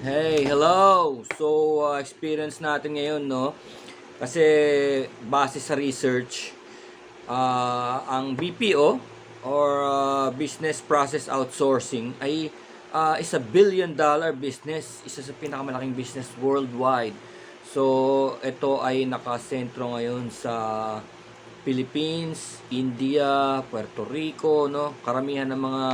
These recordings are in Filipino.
Hey, hello! So, uh, experience natin ngayon, no? Kasi, base sa research, uh, ang BPO or uh, Business Process Outsourcing ay uh, is a billion dollar business. Isa sa pinakamalaking business worldwide. So, ito ay nakasentro ngayon sa Philippines, India, Puerto Rico, no? Karamihan ng mga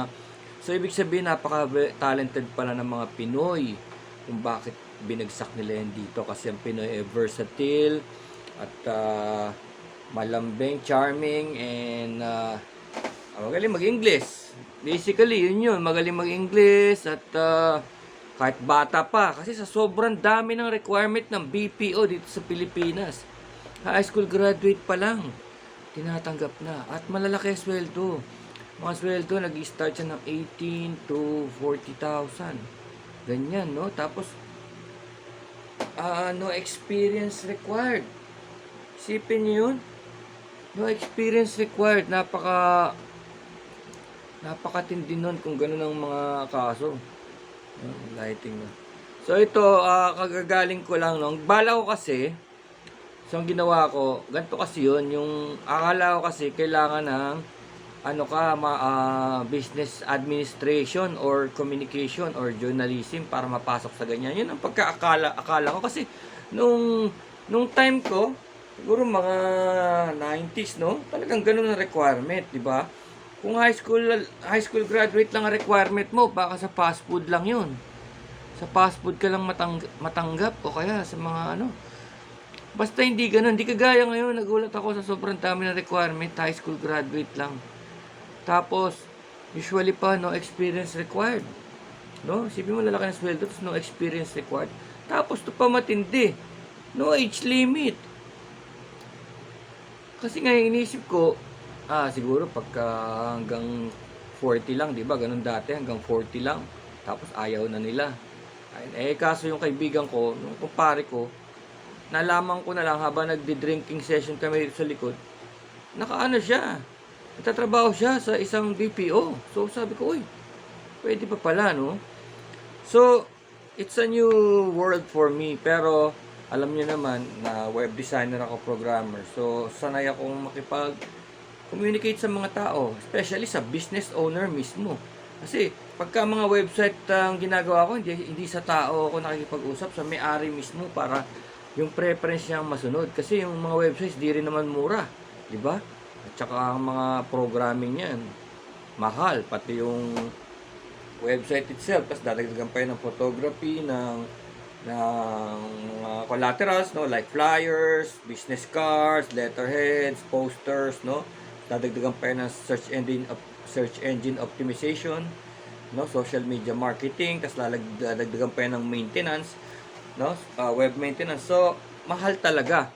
So, ibig sabihin, napaka-talented pala ng mga Pinoy kung bakit binagsak nila yan dito. Kasi ang Pinoy ay versatile at ah, malambing, charming, and uh, magaling mag-English. Basically, yun yun. Magaling mag-English at ah, kahit bata pa. Kasi sa sobrang dami ng requirement ng BPO dito sa Pilipinas. High school graduate pa lang. Tinatanggap na. At malalaki sweldo. Mga sweldo, nag-start siya ng 18 to 40,000. Ganyan, no? Tapos, ah no experience required. Sipin niyo yun? No experience required. Napaka, napakatindi nun kung ganun ang mga kaso. Yung lighting na. So ito, ah, kagagaling ko lang nung bala ko kasi, so ang ginawa ko, ganito kasi yun, yung akala ko kasi kailangan ng ano ka, ma, ah, business administration or communication or journalism para mapasok sa ganyan. Yun ang pagkaakala akala ko kasi nung nung time ko, siguro mga 90s, no? Talagang ganun ang requirement, di ba? Kung high school high school graduate lang ang requirement mo, baka sa fast food lang 'yun. Sa fast food ka lang matang matanggap o kaya sa mga ano. Basta hindi ganun, hindi kagaya ngayon, nagulat ako sa sobrang dami ng requirement, high school graduate lang. Tapos, usually pa, no experience required. No? Sipin mo, lalaki ng sweldo, tapos no experience required. Tapos, ito pa matindi. No age limit. Kasi nga, inisip ko, ah, siguro pagka hanggang 40 lang, di ba? Ganun dati, hanggang 40 lang. Tapos, ayaw na nila. Ay, eh, kaso yung kaibigan ko, yung kumpare ko, nalaman ko na lang habang nagdi-drinking session kami sa likod, nakaano siya, nagtatrabaho siya sa isang BPO. So sabi ko, uy, pwede pa pala, no? So, it's a new world for me. Pero, alam niyo naman na web designer ako, programmer. So, sanay akong makipag communicate sa mga tao, especially sa business owner mismo. Kasi, pagka mga website ang ginagawa ko, hindi, hindi sa tao ako nakikipag-usap, sa may-ari mismo para yung preference niya ang masunod. Kasi yung mga websites, di rin naman mura. Di ba? At saka ang mga programming yan, mahal. Pati yung website itself, tapos dadagdagan pa yun ng photography, ng, ng mga collaterals, no? like flyers, business cards, letterheads, posters, no? Dadagdagan pa yun ng search engine, search engine optimization, no? social media marketing, tapos lalag- dadagdagan pa yun ng maintenance, no? Ah, web maintenance. So, mahal talaga.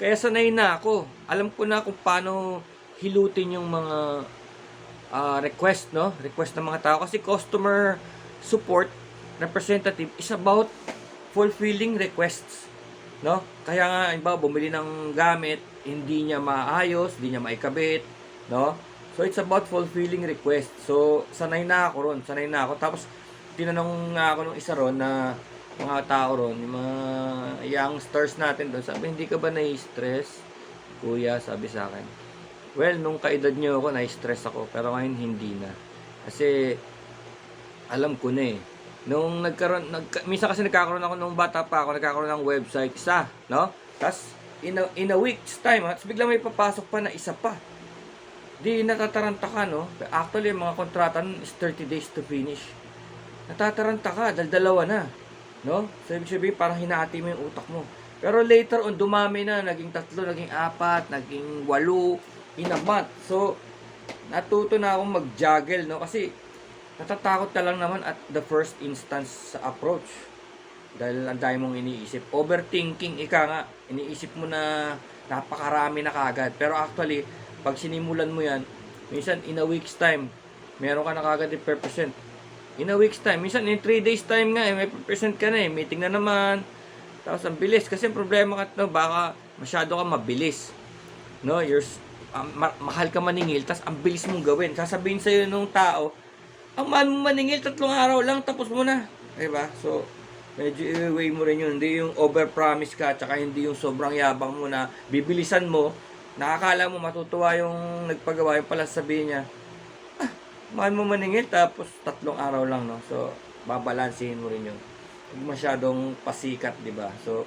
Kaya sanay na ako. Alam ko na kung paano hilutin yung mga ah, request, no? Request ng mga tao. Kasi customer support representative is about fulfilling requests. No? Kaya nga, iba, bumili ng gamit, hindi niya maayos, hindi niya maikabit, no? So, it's about fulfilling requests. So, sanay na ako ron, sanay na ako. Tapos, tinanong nga ako nung isa ron na mga tao ron, mga youngsters natin doon, sabi, hindi ka ba nai-stress? Kuya, sabi sa akin. Well, nung kaedad nyo ako, nai-stress ako. Pero ngayon, hindi na. Kasi, alam ko na eh. Nung nagkaroon, nagka, minsan kasi nagkakaroon ako nung bata pa ako, nagkakaroon ng website isa, no? Tapos, in a, in a week's time, ha, tapos bigla may papasok pa na isa pa. Di natataranta ka, no? Actually, mga kontrata nun is 30 days to finish. Natataranta ka, dahil dalawa na. No? So, ibig sabihin, parang hinati mo yung utak mo. Pero later on, dumami na, naging tatlo, naging apat, naging walo, in a month. So, natuto na akong mag-juggle, no? Kasi, natatakot ka lang naman at the first instance sa approach. Dahil ang dami mong iniisip. Overthinking, ika nga, iniisip mo na napakarami na kagad. Pero actually, pag sinimulan mo yan, minsan in a week's time, meron ka na kagad yung per percent. In a week's time, minsan in 3 days time nga, eh, may per percent ka na eh. Meeting na naman. Tapos ang bilis. Kasi problema ka, no, baka masyado ka mabilis. No, you're, ah, ma- mahal ka maningil, tapos ang bilis mong gawin. Sasabihin sa'yo nung tao, ang mahal mo maningil, tatlong araw lang, tapos mo na. Diba? So, medyo i-weigh mo rin yun. Hindi yung over-promise ka, tsaka hindi yung sobrang yabang mo na bibilisan mo, nakakala mo matutuwa yung nagpagawa, yung pala sabihin niya, mahal mo maningil, tapos tatlong araw lang, no? So, babalansihin mo rin yun. Huwag masyadong pasikat, di ba? So,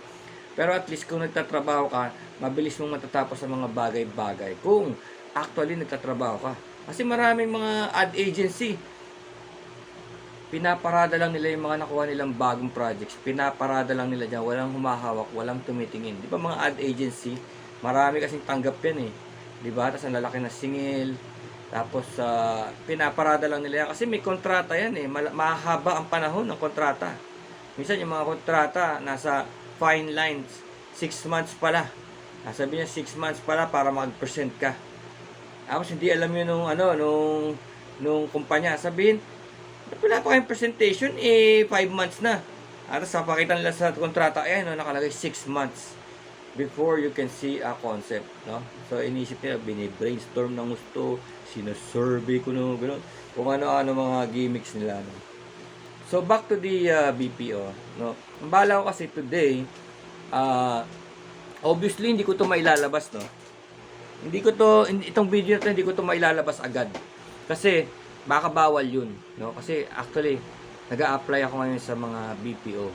pero at least kung nagtatrabaho ka, mabilis mong matatapos sa mga bagay-bagay. Kung actually nagtatrabaho ka. Kasi maraming mga ad agency, pinaparada lang nila yung mga nakuha nilang bagong projects. Pinaparada lang nila dyan. Walang humahawak, walang tumitingin. Di ba mga ad agency, marami kasing tanggap yan eh. Di ba? Tapos ang lalaki na singil. Tapos ah, pinaparada lang nila yan. Kasi may kontrata yan eh. Mahaba ang panahon ng kontrata. Minsan yung mga kontrata, nasa fine lines, 6 months pala. Nasabi niya 6 months pala para mag-present ka. Tapos hindi alam yun nung ano, nung nung kumpanya. Sabihin, "Ba't wala pa kayong presentation, eh 5 months na. At sa pakita nila sa kontrata, ayan, no, nakalagay 6 months before you can see a concept, no? So inisip nila, bini-brainstorm ng gusto, sinasurvey ko no, gano'n. Kung ano-ano mga gimmicks nila, no? So back to the uh, BPO, no? Ang bala ko kasi today, uh, obviously hindi ko to mailalabas, no? Hindi ko to itong video na to hindi ko to mailalabas agad. Kasi baka bawal 'yun, no? Kasi actually nag-a-apply ako ngayon sa mga BPO,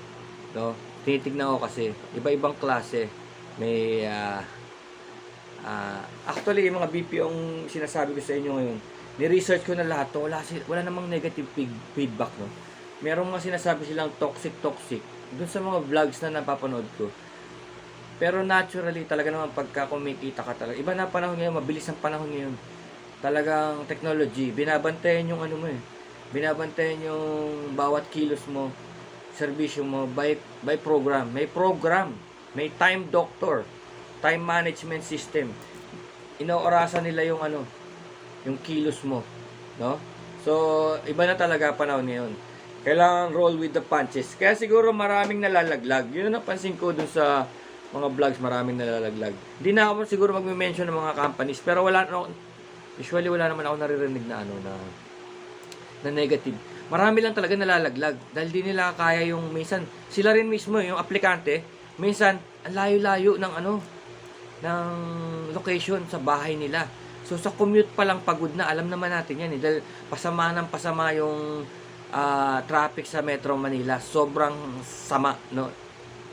no? Tinitignan ko kasi iba-ibang klase. May ah, ah, actually yung mga BPO ang sinasabi ko sa inyo ngayon. Ni-research ko na lahat to, wala wala namang negative feed- feedback, no? Merong mga sinasabi silang toxic toxic dun sa mga vlogs na napapanood ko. Pero naturally, talaga naman pagka kumikita ka talaga. Iba na panahon ngayon, mabilis ang panahon ngayon. Talagang technology, binabantayan yung ano mo eh. Binabantayan yung bawat kilos mo, serbisyo mo by by program. May program, may time doctor, time management system. Inoorasan nila yung ano, yung kilos mo, no? So, iba na talaga panahon ngayon. Kailangan roll with the punches. Kaya siguro maraming nalalaglag. Yun ang napansin ko dun sa mga vlogs, maraming nalalaglag. Hindi na ako siguro magme-mention ng mga companies, pero wala no, usually wala naman ako naririnig na ano na na negative. Marami lang talaga nalalaglag dahil di nila kaya yung minsan sila rin mismo yung aplikante, minsan ang layo-layo ng ano ng location sa bahay nila. So sa commute pa lang pagod na, alam naman natin yan eh, dahil pasama ng pasama yung ah, traffic sa Metro Manila. Sobrang sama, no?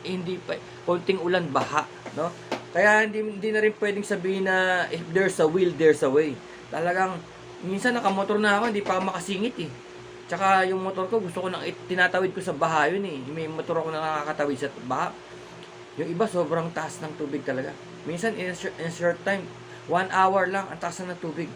Hindi pa, konting ulan, baha, no? Kaya hindi, hindi na rin pwedeng sabihin na if there's a will, there's a way. Talagang, minsan nakamotor na ako, hindi pa ako makasingit eh. Tsaka yung motor ko, gusto ko nang tinatawid ko sa baha yun eh. May motor ako na nakakatawid sa baha. Yung iba, sobrang taas ng tubig talaga. Minsan, in short, in short time, one hour lang, ang taas na ng tubig.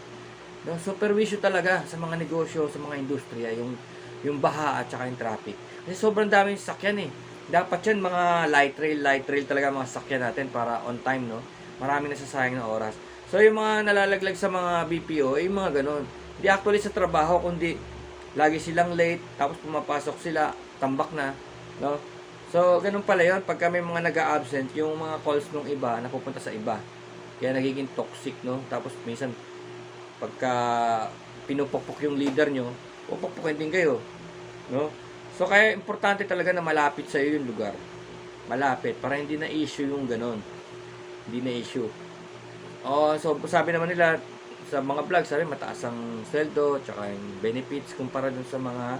No, supervisyo talaga sa mga negosyo, sa mga industriya, yung yung baha at saka yung traffic. Kasi sobrang daming sakyan eh. Dapat yan mga light rail, light rail talaga mga sakyan natin para on time, no? Maraming nasasayang na oras. So yung mga nalalaglag sa mga BPO, eh, yung mga ganun. Di actually sa trabaho, kundi lagi silang late, tapos pumapasok sila, tambak na, no? So, ganun pala yun. Pagka may mga nag-a-absent, yung mga calls ng iba, napupunta sa iba. Kaya nagiging toxic, no? Tapos minsan, pagka pinupukpok yung leader nyo, pupukpukin din kayo. No? So, kaya importante talaga na malapit sa iyo yung lugar. Malapit, para hindi na issue yung ganon. Hindi na issue. Oh, so sabi naman nila sa mga vlog, sabi mataas ang sweldo, tsaka yung benefits kumpara dun sa mga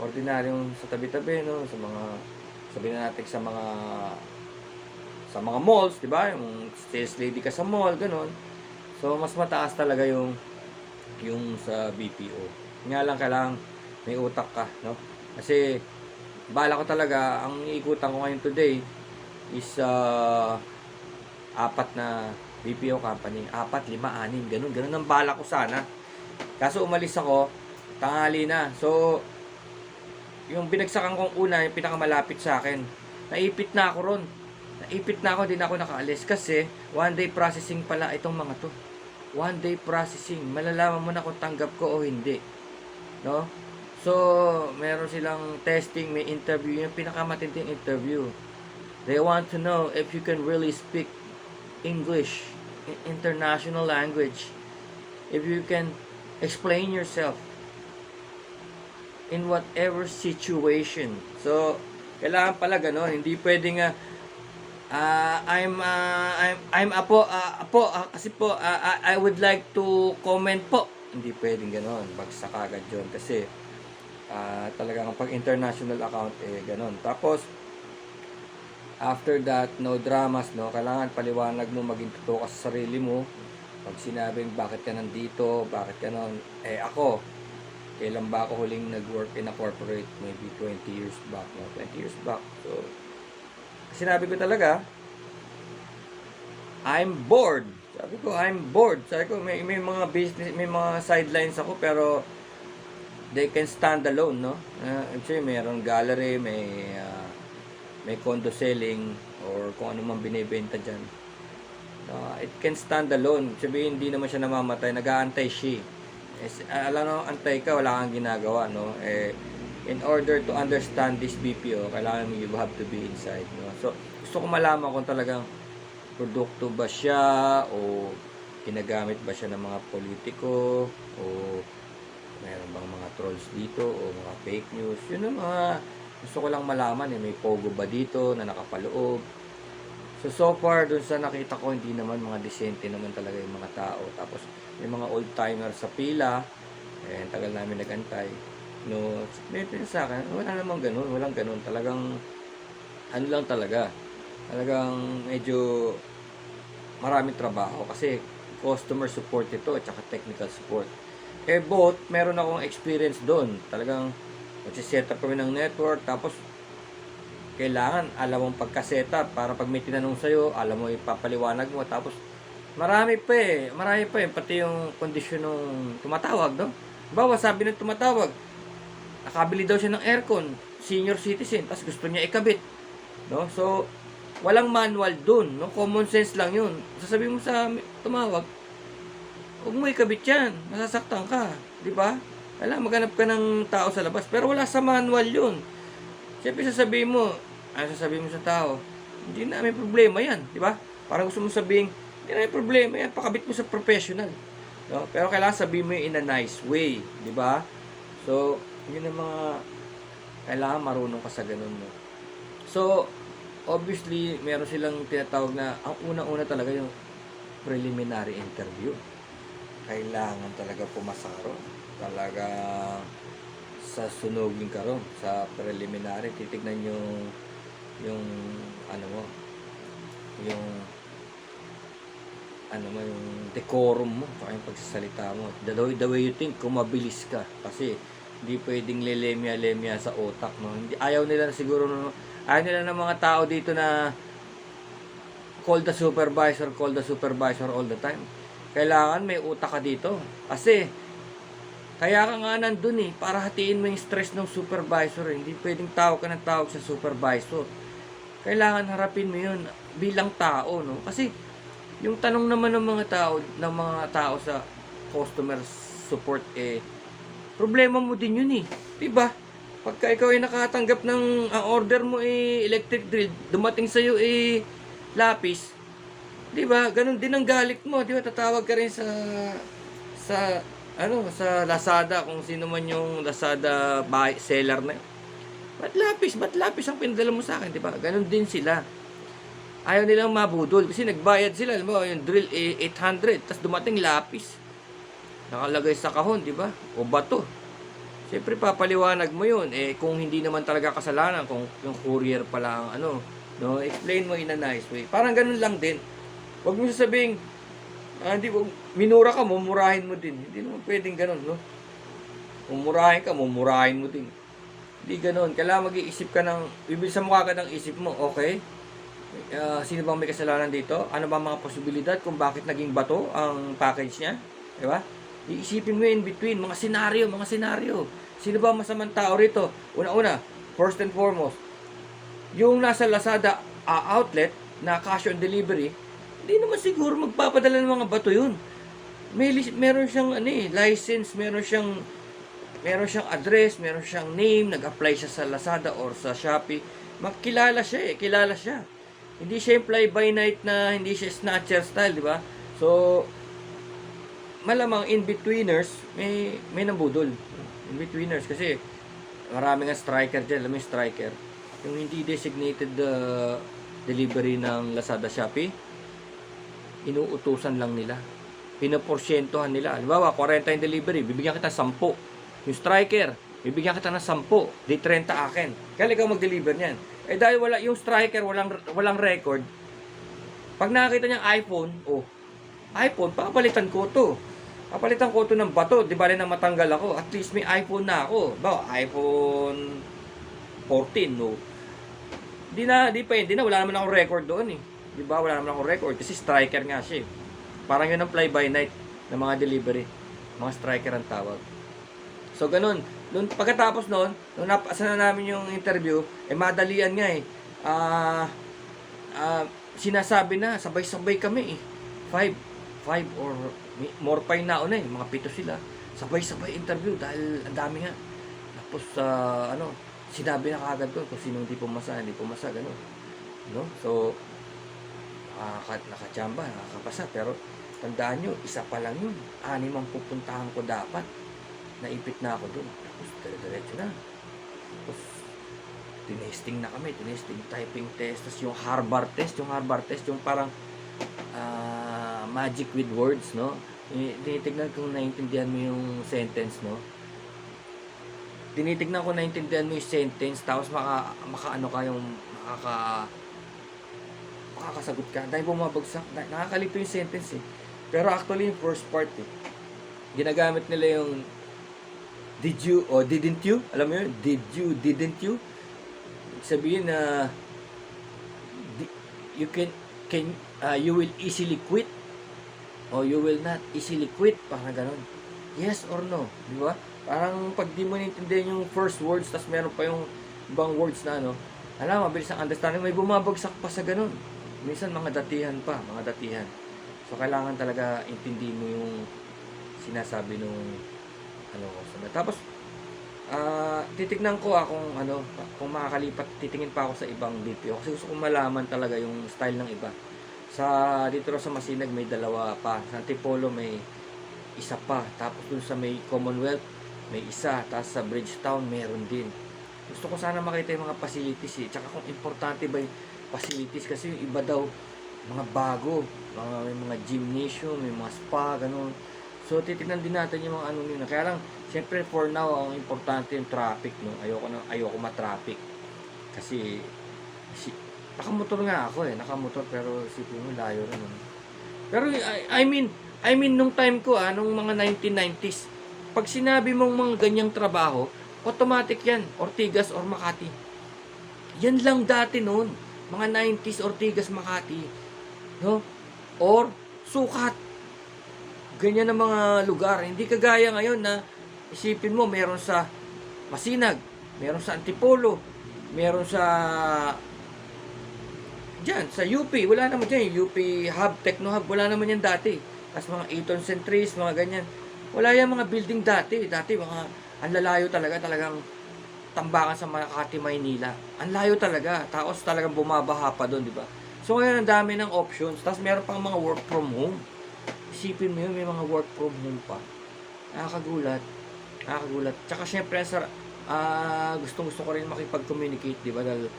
ordinaryong sa tabi-tabi, no? Sa mga, sabi na natin sa mga sa mga malls, di ba? Yung sales lady ka sa mall, ganon. So, mas mataas talaga yung yung sa BPO. Nga lang kailangan may utak ka, no? Kasi bala ko talaga, ang iikutan ko ngayon today is uh, apat na BPO company. Apat, lima, anim, ganun. Ganun ang bala ko sana. Kaso umalis ako, tanghali na. So, yung binagsakan kong una, yung pinakamalapit sa akin, naipit na ako ron. Naipit na ako, di na ako nakaalis. Kasi, one day processing pala itong mga to. One day processing. Malalaman mo na kung tanggap ko o hindi. No? So, meron silang testing, may interview. Yung pinakamatinding interview. They want to know if you can really speak English, international language. If you can explain yourself in whatever situation. So, Kailangan pala gano'n. Hindi pwedeng ah, ah, I'm ah, I'm I'm apo ah, apo ah, kasi po ah, I I would like to comment po. Hindi pwedeng gano'n. Bagsak agad 'yon kasi ah, talagang pag international account eh gano'n. Tapos after that, no dramas, no? Kailangan paliwanag mo, maging totoo ka sa sarili mo. Pag sinabing bakit ka nandito, bakit ka nun, eh ako, kailan ba ako huling nag-work in a corporate? Maybe 20 years back, no? 20 years back. So, sinabi ko talaga, I'm bored. Sabi ko, I'm bored. Sabi ko, may, may mga business, may mga sidelines ako, pero they can stand alone, no? Uh, actually, mayroong gallery, may ah, may condo selling or kung ano man binibenta dyan. Uh, it can stand alone. Sabihin, hindi naman siya namamatay. Nag-aantay siya. S- ah, alam mo, antay ka, wala kang ginagawa, no? Eh, in order to understand this BPO, kailangan mo you have to be inside, no? So, gusto ko malaman kung talagang produkto ba siya o ginagamit ba siya ng mga politiko o meron bang mga trolls dito o mga fake news. Yun ang mga gusto ko lang malaman eh. May pogo ba dito na nakapaloob? So, so far, dun sa nakita ko, hindi naman mga disente naman talaga yung mga tao. Tapos, may mga old-timer sa pila. Eh, tagal namin nagantay. No, may pin sa akin, wala namang ganun. Walang ganun. Talagang, ano lang talaga. Talagang medyo maraming trabaho. Kasi, customer support ito at saka technical support. Eh, both, meron akong experience doon. Talagang, set up kami ng network. Tapos, kailangan alam mong pagka-setup para pag may tinanong sa'yo, alam mo ipapaliwanag mo. Tapos, marami pa eh. Marami pa eh. Pati yung kondisyon ng tumatawag, no? Bawa, sabi ng tumatawag, nakabili daw siya ng aircon, senior citizen, tapos gusto niya ikabit. No? So, walang manual dun, no? Common sense lang yun. Sasabihin mo sa tumawag, huwag mo ikabit yan, masasaktan ka. Di ba? Wala, maghanap ka ng tao sa labas. Pero wala sa manual yun. Siyempre sasabihin mo, ano sasabihin mo sa tao, hindi na may problema yan, di ba? Parang gusto mo sabihin, hindi na problema yan, pakabit mo sa professional. No? Pero kailangan sabihin mo in a nice way, di ba? So, yun ang mga kailangan marunong ka sa ganun mo. So, obviously, meron silang tinatawag na, ang unang-una talaga yung preliminary interview. Kailangan talaga pumasa ron. Talaga sa sunugin ka ron, sa preliminary, titignan yung yung ano mo, yung ano mo, yung decorum mo, saka yung pagsasalita mo. The way, the way you think, kung mabilis ka. Kasi, hindi pwedeng lelemya-lemya sa otak, no? Hindi, ayaw nila siguro, no? ayaw nila ng mga tao dito na call the supervisor, call the supervisor all the time. Kailangan may utak ka dito. Kasi, kaya ka nga nandun eh, para hatiin mo yung stress ng supervisor. eh. Hindi pwedeng tawag ka ng tawag sa supervisor. Kailangan harapin mo yun bilang tao, no? Kasi, yung tanong naman ng mga tao, ng mga tao sa customer support, eh, problema mo din yun eh. Diba? Pagka ikaw ay nakatanggap ng, ang order mo eh, electric drill, dumating sa'yo eh, lapis, Di ba? Ganun din ang galit mo, di ba? Tatawag ka rin sa sa ano, sa Lazada kung sino man yung Lazada buy, seller na. yun. Ba't lapis? Ba't lapis ang pinadala mo sa akin, di ba? Ganun din sila. Ayaw nilang mabudol kasi nagbayad sila, alam mo, yung drill eh, 800, tapos dumating lapis. Nakalagay sa kahon, di ba? O bato. Siyempre papaliwanag mo yun. Eh kung hindi naman talaga kasalanan, kung yung courier pala ang ano, no, explain mo in a nice way. Parang ganun lang din. Huwag mo sasabihin, ah, hindi, wag, minura ka, mumurahin mo din. Hindi naman pwedeng ganun, no? Mumurahin ka, mumurahin mo din. Hindi ganun. Kailangan mag-iisip ka ng, bibilisan mo kagad ang isip mo, okay? Ah, sino bang may kasalanan dito? Ano ba mga posibilidad kung bakit naging bato ang package niya? Di ba? Iisipin mo in between, mga senaryo, mga senaryo. Sino ba ang masamang tao rito? Una-una, first and foremost, yung nasa Lazada ah, outlet na cash on delivery, hindi naman siguro magpapadala ng mga bato yun. May meron siyang ano eh, license, meron siyang meron siyang address, meron siyang name, nag-apply siya sa Lazada or sa Shopee. Makilala siya eh, kilala siya. Hindi siya yung fly by night na hindi siya snatcher style, di ba? So, malamang in-betweeners, may, may nambudol. In-betweeners kasi marami nga striker dyan, alam striker. yung hindi designated uh, delivery ng Lazada Shopee, inuutusan lang nila. Pinaporsyentohan nila. Halimbawa, 40 yung delivery, bibigyan kita 10. Yung striker, bibigyan kita ng 10. Di 30 akin. Kaya ikaw mag-deliver niyan. Eh dahil wala yung striker, walang walang record. Pag nakakita niyang iPhone, oh, iPhone, papalitan ko to. Papalitan ko to ng bato. Di bali na matanggal ako. At least may iPhone na ako. Ba, iPhone 14, no? Di na, di pa yun. Di na, wala naman akong record doon eh. Di ba? Wala naman akong record. Kasi striker nga siya eh. Parang yun ang fly by night ng mga delivery. Mga striker ang tawag. So, ganun. Nung pagkatapos noon, nung napasa na namin yung interview, eh madalian nga eh. Ah, ah, sinasabi na, sabay-sabay kami eh. Five, five or more pa yung nauna eh. Mga pito sila. Sabay-sabay interview dahil ang dami nga. Tapos, ah, ano, sinabi na kagad doon kung sino hindi pumasa, hindi pumasa, gano'n. No? So, nakaka, nakachamba, nakakapasa. Pero, tandaan nyo, isa pa lang yun. Anim ang pupuntahan ko dapat. Naipit na ako doon. Dire-diretso na. Tapos, tinesting na kami. Tinesting, typing test. Tapos, yung Harvard test. Yung Harvard test, yung parang ah, magic with words, no? Eh, Tinitignan kung naiintindihan mo yung sentence, no? Tinitignan ko naiintindihan mo yung sentence, tapos maka, makaano ka yung makaka makakasagot ka. Dahil bumabagsak, na- nakakalito yung sentence eh. Pero actually yung first part eh. Ginagamit nila yung did you or didn't you? Alam mo yun? Did you, didn't you? Sabihin na di- you can can uh, you will easily quit or you will not easily quit. Parang ganun. Yes or no? Di ba? Parang pag di mo naintindihan yung first words tas meron pa yung ibang words na ano alam mabilis ang understanding. May bumabagsak pa sa ganun. Minsan mga datihan pa mga datihan. So kailangan talaga intindi mo yung sinasabi nung ano ko tapos ah titignan ko ah, kung ano kung makakalipat titingin pa ako sa ibang BPO kasi gusto kong malaman talaga yung style ng iba. Sa dito sa Masinag may dalawa pa. Sa Antipolo may isa pa. Tapos dun sa may Commonwealth may isa. Tapos sa Bridgetown meron din. Gusto ko sana makita yung mga facilities eh. Tsaka kung importante ba yung facilities kasi yung iba daw mga bago. Mga, may mga gymnasium may mga spa ganun So, titignan din natin yung mga ano nila. Kaya lang, siyempre for now, ang importante yung traffic, no? Ayoko na, ayoko ma-traffic. Kasi, si, nakamotor nga ako eh. Nakamotor, pero sipin mo, layo rin. No? Pero, I, I mean, I mean, nung time ko, ah, mga 1990s, pag sinabi mong mga ganyang trabaho, automatic yan, Ortigas or Makati. Yan lang dati noon. Mga 90s, Ortigas, Makati. No? Or, Sukat ganyan ang mga lugar. Hindi kagaya ngayon na isipin mo meron sa Masinag, meron sa Antipolo, meron sa Diyan, sa UP, wala naman dyan. UP Hub, Techno Hub, wala naman yan dati. Tapos mga Eaton Centris, mga ganyan. Wala yan mga building dati. Dati mga, ang lalayo talaga, talagang tambakan sa Makati, Maynila. Ang layo talaga. Tapos talagang bumabaha pa doon, di ba? So ngayon ang dami ng options. Tapos meron pang mga work from home. Isipin mo yun, may mga work from home pa. Nakakagulat. Nakakagulat. Tsaka syempre, sa, ah gustong gusto ko rin makipag-communicate, di ba? Dahil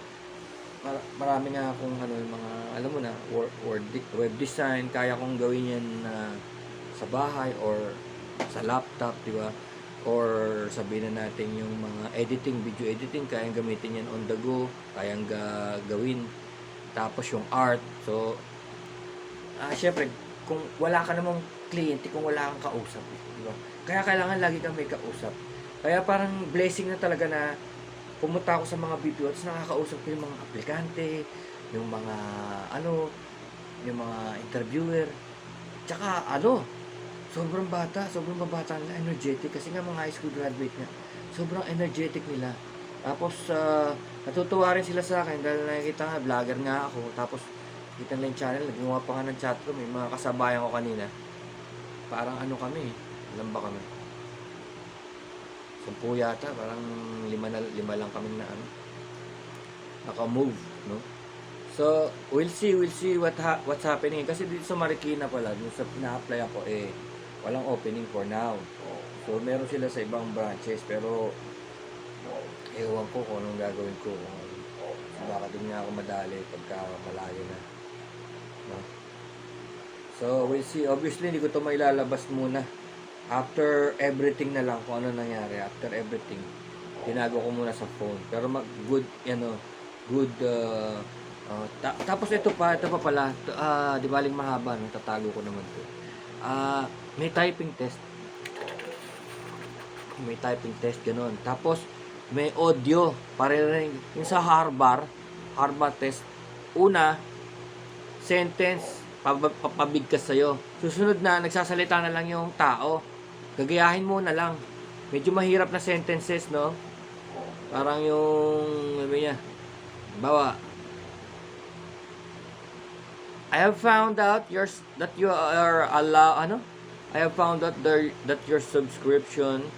mar- marami nga akong ano, mga, alam mo na, word, word, web design, kaya kong gawin yan na sa bahay or sa laptop, di ba? Or sabihin na natin yung mga editing, video editing, kayang gamitin yan on the go, kayang ga, gawin. Tapos yung art, so, ah syempre, kung wala ka namang kliyente, kung wala kang kausap, di ba? Kaya kailangan lagi kang may kausap. Kaya parang blessing na talaga na pumunta ako sa mga BPO at nakakausap ko yung mga aplikante, yung mga ano, yung mga interviewer. Tsaka ano, sobrang bata, sobrang babata nila, energetic kasi nga mga high school graduate nga. Sobrang energetic nila. Tapos ah, natutuwa rin sila sa akin dahil nakikita nga vlogger nga ako. Tapos kita nila yung channel, gumawa pa nga ng chatroom, may mga kasabayan ko kanina. Parang ano kami, alam ba kami? Sampu yata, parang lima, na, lima lang kami na ano, naka-move, no? So, we'll see, we'll see what ha- what's happening. Kasi dito sa Marikina pala, dun sa na-apply ako, eh, walang opening for now. So, meron sila sa ibang branches, pero ewan ko kung anong gagawin ko. Baka doon nga ako madali pagka malayo na. So, we'll see. Obviously, hindi ko to mailalabas muna. After everything na lang kung ano nangyari. After everything. Tinago ko muna sa phone. Pero mag good, ano, good, uh, uh, ta- tapos ito pa, ito pa pala. Ito, ah, di baling mahaba, no? Tatago ko naman to. Ah, may typing test. May typing test, ganun. Tapos, may audio. Pare rin, yung sa Harvard, Harvard test. Una, sentence, pab- papabigkas sa'yo. Susunod na, nagsasalita na lang yung tao. Gagayahin mo na lang. Medyo mahirap na sentences, no? Parang yung, ano niya, bawa, I have found out your that you are allow ano? I have found out there that your subscription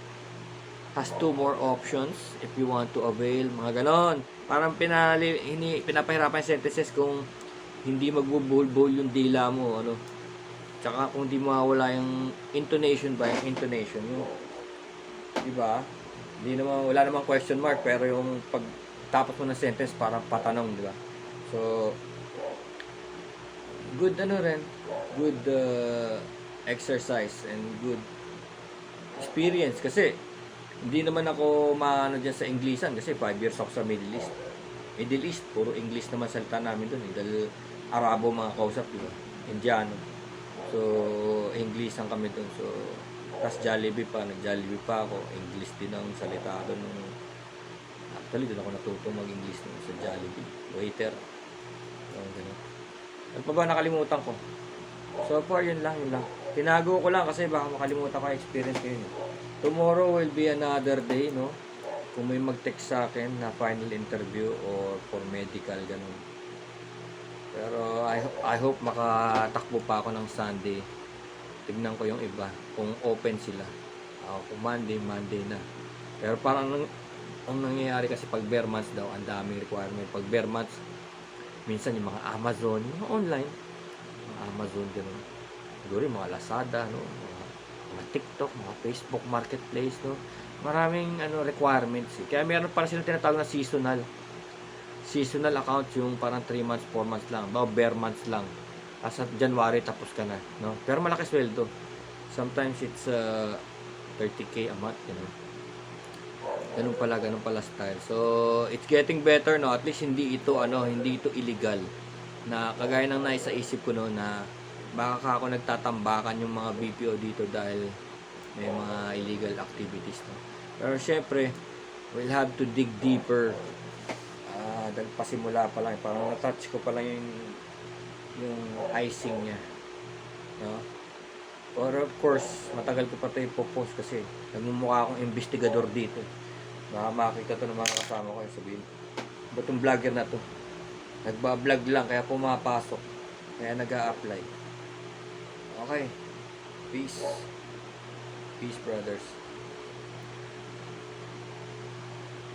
has two more options if you want to avail mga ganon. Parang pinali hini, pinapahirapan yung sentences kung hindi magbubulbul yung dila mo ano. Tsaka kung di mawala yung intonation ba yung intonation yung di ba? Hindi naman wala namang question mark pero yung pag tapos mo ng sentence parang patanong, di ba? So good ano rin, good uh, exercise and good experience kasi hindi naman ako maano dyan sa Inglesan kasi 5 years ako sa Middle East. Middle East, puro English naman salita namin doon eh, dahil Arabo mga kausap, di? Indiano. So, English ang kami doon. So, tas Jollibee pa, nag-Jollibee pa ako. English din ang salita doon. Nung, actually, doon ako natuto mag-English nung sa Jollibee. Waiter. So, ganun. Ano pa ba nakalimutan ko? So far, yun lang, yun lang. Tinago ko lang kasi baka makalimutan ko experience ko yun. Tomorrow will be another day, no? Kung may mag-text sa akin na final interview or for medical, ganun. Pero I, I hope makatakbo pa ako ng Sunday. Tignan ko yung iba, kung open sila. Ako, kung Monday, Monday na. Pero parang ang, ang nangyayari kasi pag bare months daw, ang daming requirement. Pag bare months, minsan yung mga Amazon, yung online, mga Amazon, gano'n. Siguro yung mga Lazada, no? Mga, mga TikTok, mga Facebook Marketplace, no? Maraming ano requirements. Eh. Kaya meron pala silang tinatawag na seasonal. Seasonal accounts yung parang 3 months, 4 months lang. Ba, bare months lang. As at January tapos ka na, no? Pero malaki sweldo. Sometimes it's uh, 30k a month, you know. Ganun pala, ganun pala style. So, it's getting better, no? At least hindi ito, ano, hindi ito illegal. Na kagaya ng naisa isip ko, no, na baka ka ako nagtatambakan yung mga BPO dito dahil may mga illegal activities, no? Pero syempre, we'll have to dig deeper. Ah, dahil pasimula pa lang, parang na-touch ko pa lang yung yung icing niya. No? Or of course, matagal ko pa ito ipopost kasi nagmumukha akong investigador dito. Baka makita to ng mga kasama ko. Sabihin, ba't yung vlogger na to? Nagba-vlog lang, kaya pumapasok. Kaya nag apply Okay. Peace. Peace, brothers.